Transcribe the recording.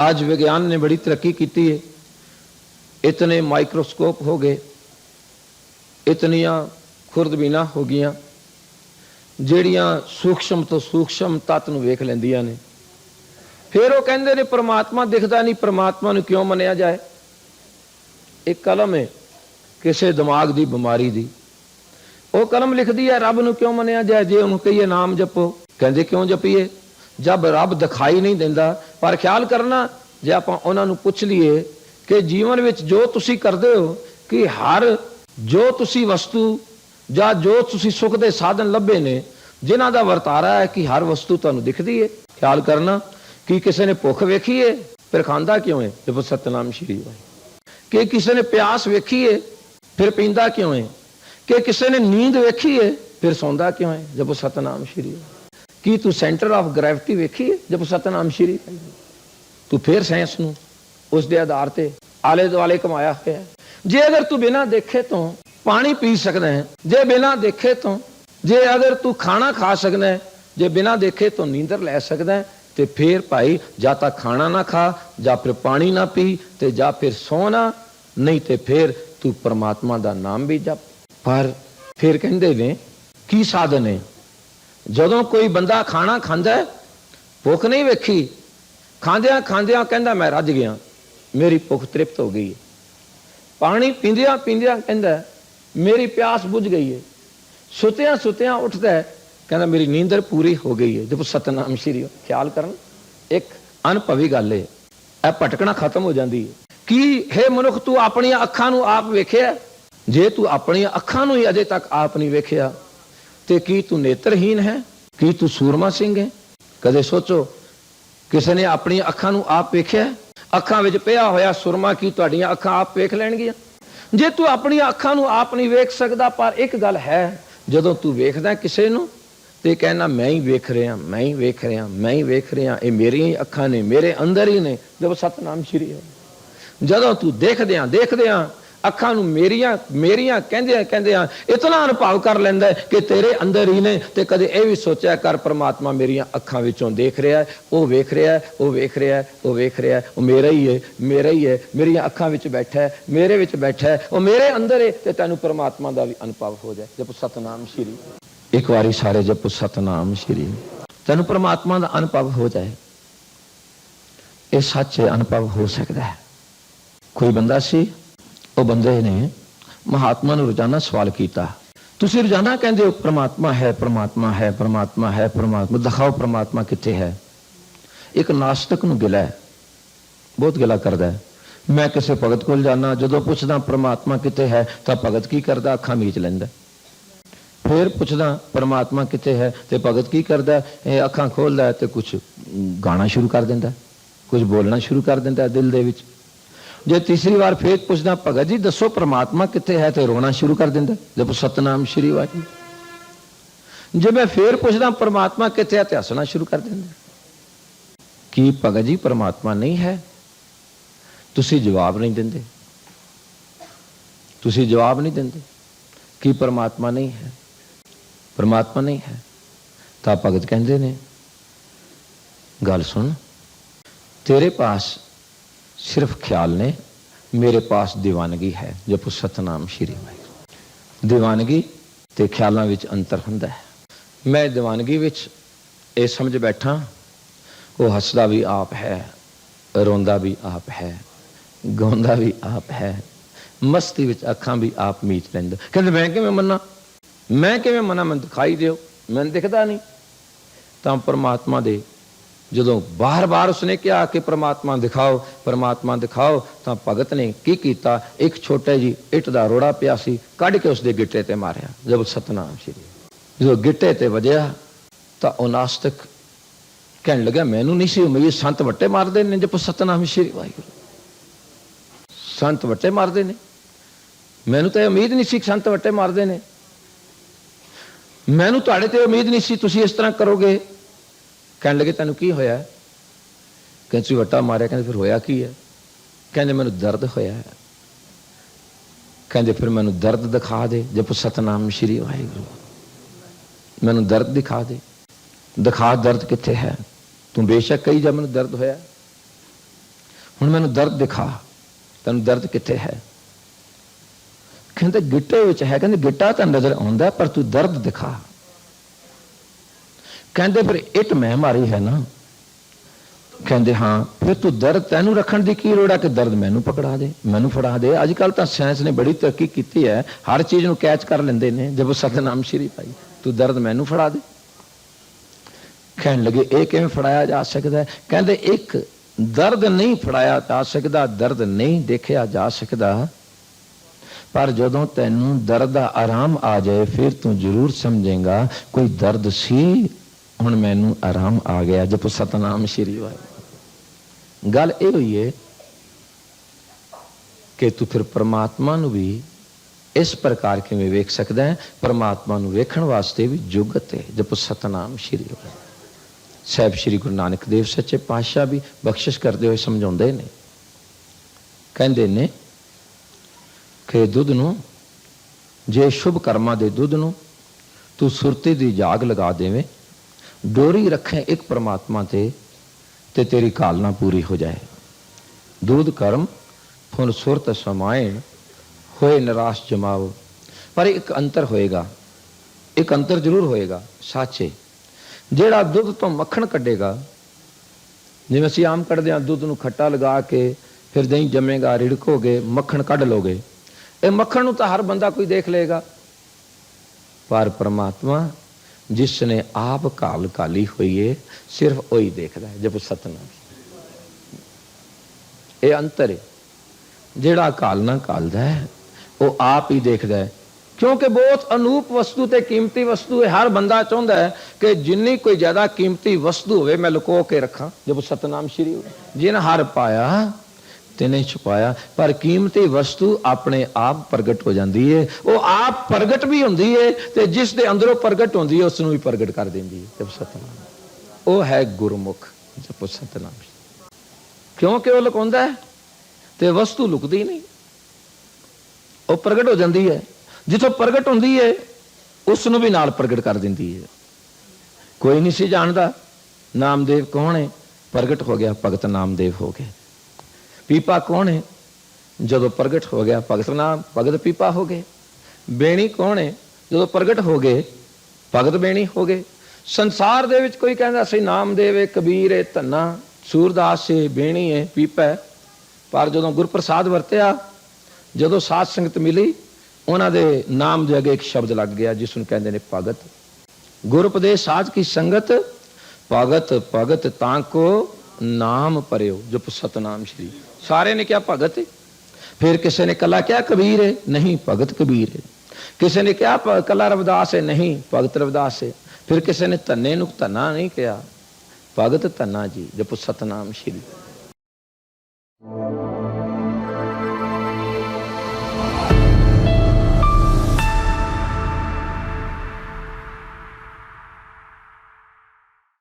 आज विज्ञान ने बड़ी तरक्की की है इतने माइक्रोस्कोप हो गए इतनियां ਖੁਰਦਬੀਨਾਂ ਹੋ ਗਈਆਂ ਜਿਹੜੀਆਂ ਸੂਖਸ਼ਮ ਤੋਂ ਸੂਖਸ਼ਮ ਤੱਤ ਨੂੰ ਵੇਖ ਲੈਂਦੀਆਂ ਨੇ ਫਿਰ ਉਹ ਕਹਿੰਦੇ ਨੇ ਪ੍ਰਮਾਤਮਾ ਦਿਖਦਾ ਨਹੀਂ ਪ੍ਰਮਾਤਮਾ ਨੂੰ ਕਿਉਂ ਮੰਨਿਆ ਜਾਏ ਇੱਕ ਕਲਮ ਹੈ ਕਿਸੇ ਦਿਮਾਗ ਦੀ ਬਿਮਾਰੀ ਦੀ ਉਹ ਕਲਮ ਲਿਖਦੀ ਹੈ ਰੱਬ ਨੂੰ ਕਿਉਂ ਮੰਨਿਆ ਜਾਏ ਜੇ ਉਹਨੂੰ ਕਹੀਏ ਨਾਮ ਜਪੋ ਕਹਿੰਦੇ ਕਿਉਂ ਜਪੀਏ ਜਦ ਰੱਬ ਦਿਖਾਈ ਨਹੀਂ ਦਿੰਦਾ, ਪਰ ਖਿਆਲ ਕਰਨਾ, ਜੇ ਆਪਾਂ ਉਹਨਾਂ ਨੂੰ ਪੁੱਛ ਲਈਏ ਕਿ ਜੀਵਨ ਵਿੱਚ ਜੋ ਤੁਸੀਂ ਕਰਦੇ ਹੋ, ਕਿ ਹਰ ਜੋ ਤੁਸੀਂ ਵਸਤੂ ਜਾਂ ਜੋ ਤੁਸੀਂ ਸੁੱਖ ਦੇ ਸਾਧਨ ਲੱਭੇ ਨੇ, ਜਿਨ੍ਹਾਂ ਦਾ ਵਰਤਾਰਾ ਹੈ ਕਿ ਹਰ ਵਸਤੂ ਤੁਹਾਨੂੰ ਦਿਖਦੀ ਹੈ ਖਿਆਲ ਕਰਨਾ ਕਿ ਕਿਸੇ ਨੇ ਭੁੱਖ ਵੇਖੀ ਹੈ ਫਿਰ ਖਾਂਦਾ ਕਿਉਂ ਹੈ ਜਪੋ ਸਤਨਾਮ ਸ਼੍ਰੀ ਵਾਹਿਗੁਰੂ। ਕਿ ਕਿਸੇ ਨੇ ਪਿਆਸ ਵੇਖੀ ਹੈ ਫਿਰ ਪੀਂਦਾ ਕਿਉਂ ਹੈ ਕਿ ਕਿਸੇ ਨੇ ਨੀਂਦ ਵੇਖੀ ਹੈ ਫਿਰ ਸੌਂਦਾ ਕਿਉਂ ਹੈ ਜਪੋ ਸਤਨਾਮ ਸ਼੍ਰੀ ਵਾਹਿਗੁਰੂ। ਕੀ ਤੂੰ ਸੈਂਟਰ ਆਫ ਗ੍ਰੈਵਿਟੀ ਵੇਖੀ ਹੈ, ਜਪ ਸਤਨਾਮ ਸ਼੍ਰੀ? ਤੂੰ ਫਿਰ ਸਾਇੰਸ ਨੂੰ ਉਸ ਦੇ ਆਧਾਰ ਤੇ ਆਲੇ ਦੁਆਲੇ ਕਮਾਇਆ ਹੋਇਆ ਜੇ ਅਗਰ ਤੂੰ ਬਿਨਾਂ ਦੇਖੇ ਤੋਂ ਪਾਣੀ ਪੀ ਸਕਦਾ ਹੈ, ਜੇ ਬਿਨਾਂ ਦੇਖੇ ਤੋਂ, ਜੇ ਅਗਰ ਤੂੰ ਖਾਣਾ ਖਾ ਸਕਦਾ ਹੈ, ਜੇ ਬਿਨਾਂ ਦੇਖੇ ਤੋਂ ਨੀਂਦਰ ਲੈ ਸਕਦਾ ਹੈ, ਤੇ ਫਿਰ ਭਾਈ ਜਾਂ ਤਾਂ ਖਾਣਾ ਨਾ ਖਾ, ਜਾਂ ਫਿਰ ਪਾਣੀ ਨਾ ਪੀ, ਤੇ ਜਾਂ ਫਿਰ ਸੋਣਾ, ਨਹੀਂ ਤੇ ਫਿਰ ਤੂੰ ਪਰਮਾਤਮਾ ਦਾ ਨਾਮ ਵੀ ਜਪ। ਪਰ ਫਿਰ ਕਹਿੰਦੇ ਨੇ, ਕੀ ਸਾਧਨ ਹੈ? ਜਦੋਂ ਕੋਈ ਬੰਦਾ ਖਾਣਾ ਖਾਂਦਾ ਭੁੱਖ ਨਹੀਂ ਵੇਖੀ, ਖਾਂਦਿਆਂ ਖਾਂਦਿਆਂ ਕਹਿੰਦਾ, ਮੈਂ ਰੱਜ ਗਿਆ, ਮੇਰੀ ਭੁੱਖ ਤ੍ਰਿਪਤ ਹੋ ਗਈ ਹੈ। ਪਾਣੀ ਪੀਂਦਿਆਂ ਪੀਂਦਿਆਂ ਕਹਿੰਦਾ, ਮੇਰੀ ਪਿਆਸ ਬੁਝ ਗਈ ਹੈ। ਸੁਤਿਆਂ ਸੁਤਿਆਂ ਉੱਠਦਾ ਕਹਿੰਦਾ, ਮੇਰੀ ਨੀਂਦਰ ਪੂਰੀ ਹੋ ਗਈ ਹੈ। ਦੇਖੋ ਸਤਨਾਮ ਸ਼੍ਰੀ ਖਿਆਲ ਕਰਨ, ਇੱਕ ਅਨਭਵੀ ਗੱਲ ਹੈ। ਇਹ ਭਟਕਣਾ ਖਤਮ ਹੋ ਜਾਂਦੀ ਹੈ। ਕੀ ਹੈ ਮਨੁੱਖ, ਤੂੰ ਆਪਣੀਆਂ ਅੱਖਾਂ ਨੂੰ ਆਪ ਵੇਖਿਆ? ਜੇ ਤੂੰ ਆਪਣੀਆਂ ਅੱਖਾਂ ਨੂੰ ਹੀ ਅਜੇ ਤੱਕ ਆਪ ਨਹੀਂ ਵੇਖਿਆ ਤੇ ਕੀ ਤੂੰ ਨੇਤਰਹੀਨ ਹੈ? ਕੀ ਤੂੰ ਸੂਰਮਾ ਸਿੰਘ ਹੈ? ਕਦੇ ਸੋਚੋ, ਕਿਸੇ ਨੇ ਆਪਣੀਆਂ ਅੱਖਾਂ ਨੂੰ ਆਪ ਵੇਖਿਆ ਅੱਖਾਂ ਵਿੱਚ ਪਿਆ ਹੋਇਆ ਸੁਰਮਾ ਕੀ ਤੁਹਾਡੀਆਂ ਅੱਖਾਂ ਆਪ ਵੇਖ ਲੈਣਗੀਆਂ? ਜੇ ਤੂੰ ਆਪਣੀਆਂ ਅੱਖਾਂ ਨੂੰ ਆਪ ਨਹੀਂ ਵੇਖ ਸਕਦਾ, ਪਰ ਇੱਕ ਗੱਲ ਹੈ, ਜਦੋਂ ਤੂੰ ਵੇਖਦਾ ਕਿਸੇ ਨੂੰ, ਤੇ ਕਹਿਣਾ ਮੈਂ ਹੀ ਵੇਖ ਰਿਹਾ, ਮੈਂ ਹੀ ਵੇਖ ਰਿਹਾ, ਮੈਂ ਹੀ ਵੇਖ ਰਿਹਾ, ਇਹ ਮੇਰੀਆਂ ਹੀ ਅੱਖਾਂ ਨੇ, ਮੇਰੇ ਅੰਦਰ ਹੀ ਨੇ, ਜਦੋਂ ਸਤਨਾਮ ਸ਼੍ਰੀ ਹੋ ਜਦੋਂ ਤੂੰ ਦੇਖਦਿਆਂ ਦੇਖਦਿਆਂ ਅੱਖਾਂ ਨੂੰ ਮੇਰੀਆਂ ਮੇਰੀਆਂ ਕਹਿੰਦੇ ਕਹਿੰਦੇ ਆ ਇਤਨਾ ਅਨੁਭਵ ਕਰ ਲੈਂਦਾ ਕਿ ਤੇਰੇ ਅੰਦਰ ਹੀ ਨੇ ਤੇ ਕਦੇ ਇਹ ਵੀ ਸੋਚਿਆ ਕਰ, ਪ੍ਰਮਾਤਮਾ ਮੇਰੀਆਂ ਅੱਖਾਂ ਵਿੱਚੋਂ ਦੇਖ ਰਿਹਾ ਉਹ ਵੇਖ ਰਿਹਾ ਉਹ ਵੇਖ ਰਿਹਾ ਉਹ ਵੇਖ ਰਿਹਾ ਉਹ ਮੇਰਾ ਹੀ ਹੈ, ਮੇਰਾ ਹੀ ਹੈ, ਮੇਰੀਆਂ ਅੱਖਾਂ ਵਿੱਚ ਬੈਠਾ ਹੈ, ਮੇਰੇ ਵਿੱਚ ਬੈਠਾ ਹੈ, ਉਹ ਮੇਰੇ ਅੰਦਰ ਹੈ ਤੇ ਤੈਨੂੰ ਪ੍ਰਮਾਤਮਾ ਦਾ ਵੀ ਅਨੁਭਵ ਹੋ ਜਾਏ। ਜਪ ਸਤਨਾਮ ਸ਼੍ਰੀ। ਇੱਕ ਵਾਰੀ ਸਾਰੇ ਜਪ ਸਤਨਾਮ ਸ਼੍ਰੀ। ਤੈਨੂੰ ਪ੍ਰਮਾਤਮਾ ਦਾ ਅਨੁਭਵ ਹੋ ਜਾਏ। ਇਹ ਸੱਚ ਅਨੁਭਵ ਹੋ ਸਕਦਾ ਹੈ। ਕੋਈ ਬੰਦਾ ਸੀ? ਉਹ ਬੰਦੇ ਨੇ ਮਹਾਤਮਾ ਨੂੰ ਰੋਜ਼ਾਨਾ ਸਵਾਲ ਕੀਤਾ। ਤੁਸੀਂ ਰੋਜ਼ਾਨਾ ਕਹਿੰਦੇ ਹੋ, ਪ੍ਰਮਾਤਮਾ ਹੈ ਪ੍ਰਮਾਤਮਾ ਹੈ ਪ੍ਰਮਾਤਮਾ ਹੈ, ਪ੍ਰਮਾਤਮਾ ਦਿਖਾਓ ਪ੍ਰਮਾਤਮਾ ਕਿੱਥੇ ਹੈ। ਇੱਕ ਨਾਸਤਕ ਨੂੰ ਗਿਲਾ ਹੈ। ਬਹੁਤ ਗਿਲਾ ਕਰਦਾ ਹੈ। ਮੈਂ ਕਿਸੇ ਭਗਤ ਕੋਲ ਜਾਣਾ ਜਦੋਂ ਪੁੱਛਦਾ ਪ੍ਰਮਾਤਮਾ ਕਿੱਥੇ ਹੈ, ਤਾਂ ਭਗਤ ਕੀ ਕਰਦਾ? ਅੱਖਾਂ ਮੀਚ ਲੈਂਦਾ। ਫਿਰ ਪੁੱਛਦਾ, ਪ੍ਰਮਾਤਮਾ ਕਿੱਥੇ ਹੈ? ਤੇ ਭਗਤ ਕੀ ਕਰਦਾ? ਇਹ ਅੱਖਾਂ ਖੋਲਦਾ ਤੇ ਕੁਝ ਗਾਣਾ ਸ਼ੁਰੂ ਕਰ ਦਿੰਦਾ। ਕੁਝ ਬੋਲਣਾ ਸ਼ੁਰੂ ਕਰ ਦਿੰਦਾ ਦਿਲ ਦੇ ਵਿੱਚ। ਜੇ ਤੀਸਰੀ ਵਾਰ ਫੇਰ ਪੁੱਛਦਾ, ਭਗਤ ਜੀ, ਦੱਸੋ ਪ੍ਰਮਾਤਮਾ ਕਿੱਥੇ ਹੈ ਤੇ ਰੋਣਾ ਸ਼ੁਰੂ ਕਰ ਦਿੰਦਾ? ਜਦ ਸਤਨਾਮ ਸ਼੍ਰੀ ਵਾਹਿਗੁਰੂ। ਜੇ ਮੈਂ ਫੇਰ ਪੁੱਛਦਾ, ਪ੍ਰਮਾਤਮਾ ਕਿੱਥੇ ਹੈ ਤੇ ਹੱਸਣਾ ਸ਼ੁਰੂ ਕਰ ਦਿੰਦਾ। ਕੀ ਭਗਤ ਜੀ, ਪ੍ਰਮਾਤਮਾ ਨਹੀਂ ਹੈ? ਤੁਸੀਂ ਜਵਾਬ ਨਹੀਂ ਦਿੰਦੇ। ਤੁਸੀਂ ਜਵਾਬ ਨਹੀਂ ਦਿੰਦੇ। ਕੀ ਪਰਮਾਤਮਾ ਨਹੀਂ ਹੈ? ਪਰਮਾਤਮਾ ਨਹੀਂ ਹੈ। ਤਾਂ ਭਗਤ ਕਹਿੰਦੇ ਨੇ, ਗੱਲ ਸੁਣ, ਤੇਰੇ ਪਾਸ ਸਿਰਫ ਖਿਆਲ ਨੇ, ਮੇਰੇ ਪਾਸ ਦੀਵਾਨਗੀ ਹੈ ਜਪੋ ਸਤਨਾਮ ਸ਼੍ਰੀ ਵਾਹਿਗੁਰੂ। ਦੀਵਾਨਗੀ ਤੇ ਖਿਆਲਾਂ ਵਿੱਚ ਅੰਤਰ ਹੁੰਦਾ ਹੈ। ਮੈਂ ਦੀਵਾਨਗੀ ਵਿੱਚ ਇਹ ਸਮਝ ਬੈਠਾ, ਉਹ ਹੱਸਦਾ ਵੀ ਆਪ ਹੈ, ਰੋਂਦਾ ਵੀ ਆਪ ਹੈ, ਗਾਉਂਦਾ ਵੀ ਆਪ ਹੈ, ਮਸਤੀ ਵਿੱਚ ਅੱਖਾਂ ਵੀ ਆਪ ਮੀਚ ਲੈਂਦਾ। ਕਹਿੰਦੇ, ਮੈਂ ਕਿਵੇਂ ਮੰਨਾਂ? ਮੈਂ ਕਿਵੇਂ ਮੰਨਾਂ? ਮੈਨੂੰ ਦਿਖਾਈ ਦਿਓ, ਮੈਨੂੰ ਦਿਖਦਾ ਨਹੀਂ। ਤਾਂ ਪਰਮਾਤਮਾ ਦੇ ਜਦੋਂ ਬਾਰ-ਬਾਰ ਉਸਨੇ ਕਿਹਾ ਕਿ ਪ੍ਰਮਾਤਮਾ ਦਿਖਾਓ ਪ੍ਰਮਾਤਮਾ ਦਿਖਾਓ, ਤਾਂ ਭਗਤ ਨੇ ਕੀ ਕੀਤਾ? ਇੱਕ ਛੋਟੇ ਜੀ ਇੱਟ ਦਾ ਰੋੜਾ ਪਿਆ ਸੀ, ਕੱਢ ਕੇ ਉਸਦੇ ਗਿੱਟੇ ਤੇ ਮਾਰਿਆ ਜਦ ਸਤਨਾਮ ਸ਼੍ਰੀ। ਜਦੋਂ ਗਿੱਟੇ ਤੇ ਵਜਿਆ, ਤਾਂ ਉਹ ਨਾਸਤਿਕ ਕਹਿਣ ਲੱਗਾ ਮੈਨੂੰ ਨਹੀਂ ਸੀ ਉਮੀਦ, ਸੰਤ ਵੱਟੇ ਮਾਰਦੇ ਨੇ ਜਦ ਸਤਨਾਮ ਸ਼੍ਰੀ, ਵਾਹਿਗੁਰੂ। ਸੰਤ ਵੱਟੇ ਮਾਰਦੇ ਨੇ। ਮੈਨੂੰ ਤਾਂ ਇਹ ਉਮੀਦ ਨਹੀਂ ਸੀ ਸੰਤ ਵੱਟੇ ਮਾਰਦੇ ਨੇ। ਮੈਨੂੰ ਤੁਹਾਡੇ ਤੇ ਉਮੀਦ ਨਹੀਂ ਸੀ, ਤੁਸੀਂ ਇਸ ਤਰ੍ਹਾਂ ਕਰੋਗੇ। ਕਹਿਣ ਲੱਗੇ, ਤੈਨੂੰ ਕੀ ਹੋਇਆ? ਕਹਿੰਦੇ, ਤੁਸੀਂ ਵੱਟਾ ਮਾਰਿਆ। ਕਹਿੰਦੇ, ਫਿਰ ਹੋਇਆ ਕੀ ਹੈ? ਕਹਿੰਦੇ, ਮੈਨੂੰ ਦਰਦ ਹੋਇਆ ਹੈ। ਕਹਿੰਦੇ, ਫਿਰ ਮੈਨੂੰ ਦਰਦ ਦਿਖਾ ਦੇ, ਜਪ ਸਤਨਾਮ ਸ਼੍ਰੀ ਵਾਹਿਗੁਰੂ। ਮੈਨੂੰ ਦਰਦ ਦਿਖਾ ਦੇ। ਦਿਖਾ ਦਰਦ ਕਿੱਥੇ ਹੈ? ਤੂੰ ਬੇਸ਼ੱਕ ਕਹੀ ਜਾ, ਮੈਨੂੰ ਦਰਦ ਹੋਇਆ। ਹੁਣ ਮੈਨੂੰ ਦਰਦ ਦਿਖਾ। ਤੈਨੂੰ ਦਰਦ ਕਿੱਥੇ ਹੈ? ਕਹਿੰਦੇ, ਗਿੱਟੇ ਵਿੱਚ ਹੈ। ਕਹਿੰਦੇ, ਗਿੱਟਾ ਤਾਂ ਨਜ਼ਰ ਆਉਂਦਾ ਪਰ ਤੂੰ ਦਰਦ ਦਿਖਾ। ਕਹਿੰਦੇ, ਫਿਰ ਇੱਟ ਮੈਂ ਮਾਰੀ ਹੈ ਨਾ। ਕਹਿੰਦੇ, ਹਾਂ, ਫਿਰ ਤੂੰ ਦਰਦ ਤੈਨੂੰ ਰੱਖਣ ਦੀ ਕੀ ਲੋੜ ਹੈ ਕਿ ਦਰਦ ਮੈਨੂੰ ਪਕੜਾ ਦੇ, ਮੈਨੂੰ ਫੜਾ ਦੇ? ਅੱਜ ਕੱਲ ਤਾਂ ਸਾਇੰਸ ਨੇ ਬੜੀ ਤਰੱਕੀ ਕੀਤੀ ਹੈ। ਹਰ ਚੀਜ਼ ਨੂੰ ਕੈਚ ਕਰ ਲੈਂਦੇ ਨੇ, ਜਦ ਉਹ ਸਤਨਾਮ ਸ਼੍ਰੀ ਭਾਈ, ਤੂੰ ਦਰਦ ਮੈਨੂੰ ਫੜਾ ਦੇ। ਕਹਿਣ ਲੱਗੇ, ਇਹ ਕਿਵੇਂ ਫੜਾਇਆ ਜਾ ਸਕਦਾ ਹੈ? ਕਹਿੰਦੇ, ਇੱਕ ਦਰਦ ਨਹੀਂ ਫੜਾਇਆ ਜਾ ਸਕਦਾ, ਦਰਦ ਨਹੀਂ ਦੇਖਿਆ ਜਾ ਸਕਦਾ। ਪਰ ਜਦੋਂ ਤੈਨੂੰ ਦਰਦ ਦਾ ਆਰਾਮ ਆ ਜਾਏ, ਫਿਰ ਤੂੰ ਜ਼ਰੂਰ ਸਮਝੇਗਾ, ਕੋਈ ਦਰਦ ਸੀ ਹੁਣ ਮੈਨੂੰ ਆਰਾਮ ਆ ਗਿਆ, ਜਪ ਸਤਨਾਮ ਸ਼੍ਰੀ ਵਾਹਿਗੁਰੂ। ਗੱਲ ਇਹ ਹੋਈ ਹੈ ਕਿ ਤੂੰ ਫਿਰ ਪ੍ਰਮਾਤਮਾ ਨੂੰ ਵੀ ਇਸ ਪ੍ਰਕਾਰ ਕਿਵੇਂ ਵੇਖ ਸਕਦਾ ਹੈ? ਪ੍ਰਮਾਤਮਾ ਨੂੰ ਵੇਖਣ ਵਾਸਤੇ ਵੀ ਜੁਗਤ ਹੈ ਜਪ ਸਤਨਾਮ ਸ਼੍ਰੀ ਵਾਹਿਗੁਰੂ। ਸਾਹਿਬ ਸ਼੍ਰੀ ਗੁਰੂ ਨਾਨਕ ਦੇਵ ਸੱਚੇ ਪਾਤਸ਼ਾਹ ਵੀ ਬਖਸ਼ਿਸ਼ ਕਰਦੇ ਹੋਏ ਸਮਝਾਉਂਦੇ ਨੇ। ਕਹਿੰਦੇ ਨੇ ਕਿ ਦੁੱਧ ਨੂੰ, ਜੇ ਸ਼ੁਭ ਕਰਮਾਂ ਦੇ ਦੁੱਧ ਨੂੰ ਤੂੰ ਸੁਰਤੀ ਦੀ ਜਾਗ ਲਗਾ ਦੇਵੇਂ ਡੋਰੀ ਰੱਖੇ ਇੱਕ ਪ੍ਰਮਾਤਮਾ ਤੇ ਤੇ ਤੇਰੀ ਕਾਲਨਾ ਪੂਰੀ ਹੋ ਜਾਏ। ਦੁੱਧ ਕਰਮ ਫੁਨ ਸੁਰਤ ਸਮਾਇਣ ਹੋਏ ਨਿਰਾਸ਼ ਜਮਾਓ। ਪਰ ਇੱਕ ਅੰਤਰ ਹੋਏਗਾ, ਇੱਕ ਅੰਤਰ ਜ਼ਰੂਰ ਹੋਏਗਾ, ਸਾਚੇ। ਜਿਹੜਾ ਦੁੱਧ ਤੋਂ ਮੱਖਣ ਕੱਢੇਗਾ, ਜਿਵੇਂ ਅਸੀਂ ਆਮ ਕੱਢਦੇ ਹਾਂ, ਦੁੱਧ ਨੂੰ ਖੱਟਾ ਲਗਾ ਕੇ ਫਿਰ ਦਹੀਂ ਜੰਮੇਗਾ, ਰਿੜਕੋਗੇ, ਮੱਖਣ ਕੱਢ ਲੋਗੇ ਇਹ ਮੱਖਣ ਨੂੰ ਤਾਂ ਹਰ ਬੰਦਾ ਕੋਈ ਦੇਖ ਲਏਗਾ। ਪਰ ਪ੍ਰਮਾਤਮਾ ਜਿਸ ਨੇ ਆਪ ਕਾਲ ਕਾਲੀ ਹੋਈ ਏ ਸਿਰਫ ਉਹੀ ਦੇਖਦਾ ਹੈ ਜਬ ਸਤਨਾਮ। ਇਹ ਅੰਤਰ ਹੈ। ਜਿਹੜਾ ਕਾਲ ਨਾ ਕਾਲਦਾ ਹੈ, ਉਹ ਆਪ ਹੀ ਦੇਖਦਾ ਹੈ। ਕਿਉਂਕਿ ਬਹੁਤ ਅਨੂਪ ਵਸਤੂ ਤੇ ਕੀਮਤੀ ਵਸਤੂ ਹੈ। ਹਰ ਬੰਦਾ ਚਾਹੁੰਦਾ ਹੈ ਕਿ ਜਿੰਨੀ ਕੋਈ ਜ਼ਿਆਦਾ ਕੀਮਤੀ ਵਸਤੂ ਹੋਵੇ, ਮੈਂ ਲੁਕੋ ਕੇ ਰੱਖਾਂ। ਜਬ ਸਤਨਾਮ ਸ਼੍ਰੀ ਜਿਨ ਹਰ ਪਾਇਆ ਤਿਨੇ ਛੁਪਾਇਆ, ਪਰ ਕੀਮਤੀ ਵਸਤੂ ਆਪਣੇ ਆਪ ਪ੍ਰਗਟ ਹੋ ਜਾਂਦੀ ਏ। ਉਹ ਆਪ ਪ੍ਰਗਟ ਵੀ ਹੁੰਦੀ ਏ ਤੇ ਜਿਸ ਦੇ ਅੰਦਰੋਂ ਪ੍ਰਗਟ ਹੁੰਦੀ ਏ ਉਸ ਨੂੰ ਵੀ ਪ੍ਰਗਟ ਕਰ ਦਿੰਦੀ ਏ। ਜਬ ਸਤਨਾਮ। ਉਹ ਹੈ ਗੁਰਮੁਖ, ਜਪ ਸਤਨਾਮ। ਕਿਉਂਕਿ ਉਹ ਲੁਕਾਉਂਦਾ ਹੈ ਤੇ ਵਸਤੂ ਲੁਕਦੀ ਨਹੀਂ। ਉਹ ਪ੍ਰਗਟ ਹੋ ਜਾਂਦੀ ਹੈ। ਜਿੱਥੋਂ ਪ੍ਰਗਟ ਹੁੰਦੀ ਹੈ ਉਸ ਨੂੰ ਵੀ ਨਾਲ ਪ੍ਰਗਟ ਕਰ ਦਿੰਦੀ ਹੈ ਕੋਈ ਨਹੀਂ ਸੀ ਜਾਣਦਾ, ਨਾਮਦੇਵ ਕੌਣ ਹੈ ਪ੍ਰਗਟ ਹੋ ਗਿਆ, ਭਗਤ ਨਾਮਦੇਵ ਹੋ ਗਿਆ ਪੀਪਾ ਕੌਣ ਹੈ? ਜਦੋਂ ਪ੍ਰਗਟ ਹੋ ਗਿਆ, ਭਗਤ ਨਾਮ ਭਗਤ ਪੀਪਾ ਹੋ ਗਏ। ਬੇਣੀ ਕੌਣ ਹੈ? ਜਦੋਂ ਪ੍ਰਗਟ ਹੋ ਗਏ, ਭਗਤ ਬੇਣੀ ਹੋ ਗਏ। ਸੰਸਾਰ ਦੇ ਵਿੱਚ ਕੋਈ ਕਹਿੰਦਾ ਸੀ ਨਾਮਦੇਵ ਹੈ ਕਬੀਰ ਹੈ ਧੰਨਾ, ਸੂਰਦਾਸ ਹੈ ਬੇਣੀ ਹੈ ਪੀਪਾ। ਹੈ ਪਰ ਜਦੋਂ ਗੁਰਪ੍ਰਸਾਦ ਵਰਤਿਆ, ਜਦੋਂ ਸਾਧ ਸੰਗਤ ਮਿਲੀ, ਉਹਨਾਂ ਦੇ ਨਾਮ ਦੇ ਅੱਗੇ ਇੱਕ ਸ਼ਬਦ ਲੱਗ ਗਿਆ, ਜਿਸ ਨੂੰ ਕਹਿੰਦੇ ਨੇ ਭਗਤ। ਗੁਰਉਪਦੇਸ਼ ਸਾਧ ਕੀ ਸੰਗਤ, ਭਗਤ ਭਗਤ ਤਾਂ ਕੋ ਨਾਮ ਪਰਿਓ, ਜਪ ਸਤਨਾਮ ਸ਼੍ਰੀ। ਸਾਰੇ ਨੇ ਕਿਹਾ ਭਗਤ ਹੈ। ਫਿਰ ਕਿਸੇ ਨੇ ਕੱਲਾ ਕਿਹਾ ਕਬੀਰ ਹੈ ਨਹੀਂ ਭਗਤ ਕਬੀਰ ਹੈ ਕਿਸੇ ਨੇ ਕਿਹਾ ਭ- ਕੱਲਾ ਰਵਿਦਾਸ ਹੈ ਨਹੀਂ ਭਗਤ ਰਵਿਦਾਸ ਹੈ ਫਿਰ ਕਿਸੇ ਨੇ ਧੰਨੇ ਨੂੰ ਧੰਨਾ ਨਹੀਂ ਕਿਹਾ ਭਗਤ ਧੰਨਾ ਜੀ ਜਪ ਸਤਨਾਮ ਸ਼੍ਰੀ